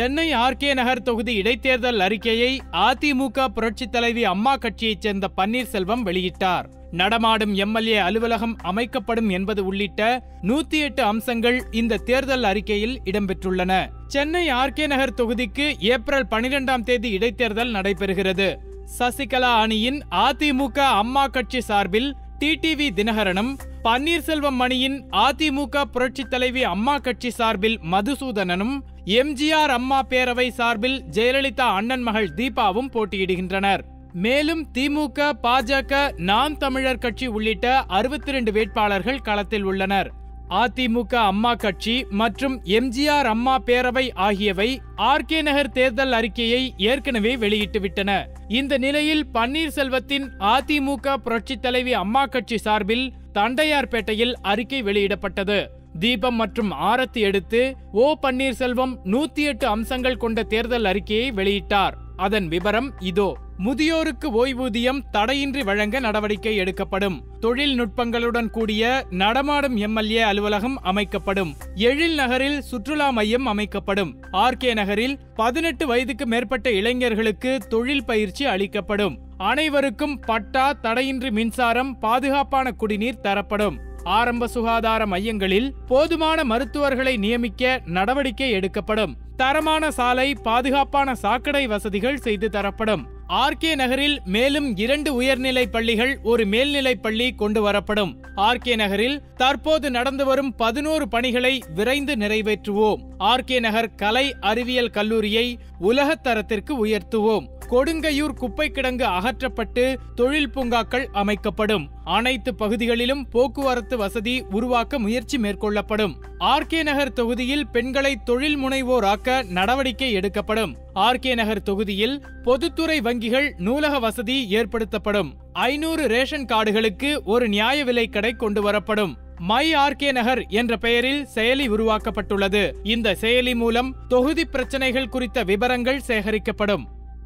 Chennai RK நகர் தொகுதி இடைத்தேர்தல் அறிக்கையை அதிமுக புரட்சித் தலைவி அம்மா கட்சியைச் சேர்ந்த பன்னீர்செல்வம் வெளியிட்டார். நடமாடும் எம்எல்ஏ அலுவலகம் அமைக்கப்படும் என்பது உள்ளிட்ட நூத்தி எட்டு அம்சங்கள் இந்த தேர்தல் அறிக்கையில் இடம்பெற்றுள்ளன. சென்னை ஆர்கே நகர் தொகுதிக்கு ஏப்ரல் பனிரெண்டாம் தேதி இடைத்தேர்தல் நடைபெறுகிறது. சசிகலா அணியின் அதிமுக அம்மா கட்சி சார்பில் டிடிவி தினகரனும் பன்னீர்செல்வம் அணியின் அதிமுக புரட்சித் தலைவி அம்மா கட்சி சார்பில் மதுசூதனனும் எம்ஜிஆர் அம்மா பேரவை சார்பில் ஜெயலலிதா அண்ணன் மகள் தீபாவும் போட்டியிடுகின்றனர். மேலும் திமுக பாஜக நாம் தமிழர் கட்சி உள்ளிட்ட அறுபத்தி ரெண்டு வேட்பாளர்கள் களத்தில் உள்ளனர். அதிமுக அம்மா கட்சி மற்றும் எம்ஜிஆர் அம்மா பேரவை ஆகியவை ஆர்கே நகர் தேர்தல் அறிக்கையை ஏற்கனவே வெளியிட்டுவிட்டன. இந்த நிலையில் பன்னீர்செல்வத்தின் அதிமுக புரட்சித் தலைவி அம்மா கட்சி சார்பில் தண்டையார்பேட்டையில் அறிக்கை வெளியிடப்பட்டது. தீபம் மற்றும் ஆரத்தி எடுத்து ஓ பன்னீர்செல்வம் நூத்தி எட்டு அம்சங்கள் கொண்ட தேர்தல் அறிக்கையை வெளியிட்டார். அதன் விவரம் இதோ. முதியோருக்கு ஓய்வூதியம் தடையின்றி வழங்க நடவடிக்கை எடுக்கப்படும். தொழில்நுட்பங்களுடன் கூடிய நடமாடும் எம்எல்ஏ அலுவலகம் அமைக்கப்படும். எழில் நகரில் சுற்றுலா மையம் அமைக்கப்படும். ஆர்கே நகரில் பதினெட்டு வயதுக்கு மேற்பட்ட இளைஞர்களுக்கு தொழில் பயிற்சி அளிக்கப்படும். அனைவருக்கும் பட்டா தடையின்றி மின்சாரம் பாதுகாப்பான குடிநீர் தரப்படும். ஆரம்ப சுகாதார மையங்களில் போதுமான மருத்துவர்களை நியமிக்க நடவடிக்கை எடுக்கப்படும். தரமான சாலை பாதுகாப்பான சாக்கடை வசதிகள் செய்து தரப்படும். ஆர்கே நகரில் மேலும் இரண்டு உயர்நிலை பள்ளிகள் ஒரு மேல்நிலை பள்ளி கொண்டு வரப்படும். ஆர்கே நகரில் தற்போது நடந்து வரும் பதினோரு பணிகளை விரைந்து நிறைவேற்றுவோம். ஆர்கே நகர் கலை அறிவியல் கல்லூரியை உலகத்தரத்திற்கு உயர்த்துவோம். கொடுங்கையூர் குப்பை கிடங்கு அகற்றப்பட்டு தொழில் பூங்காக்கள் அமைக்கப்படும். அனைத்து பகுதிகளிலும் போக்குவரத்து வசதி உருவாக்க முயற்சி மேற்கொள்ளப்படும். ஆர்கே நகர் தொகுதியில் பெண்களை தொழில் முனைவோராக்க நடவடிக்கை எடுக்கப்படும். ஆர்கே நகர் தொகுதியில் பொதுத்துறை வங்கிகள் நூலக வசதி ஏற்படுத்தப்படும். ஐநூறு ரேஷன் கார்டுகளுக்கு ஒரு நியாய விலை கடை கொண்டு வரப்படும். மை ஆர்கே நகர் என்ற பெயரில் செயலி உருவாக்கப்பட்டுள்ளது. இந்த செயலி மூலம் தொகுதி பிரச்சனைகள் குறித்த விவரங்கள் சேகரிக்கப்படும்.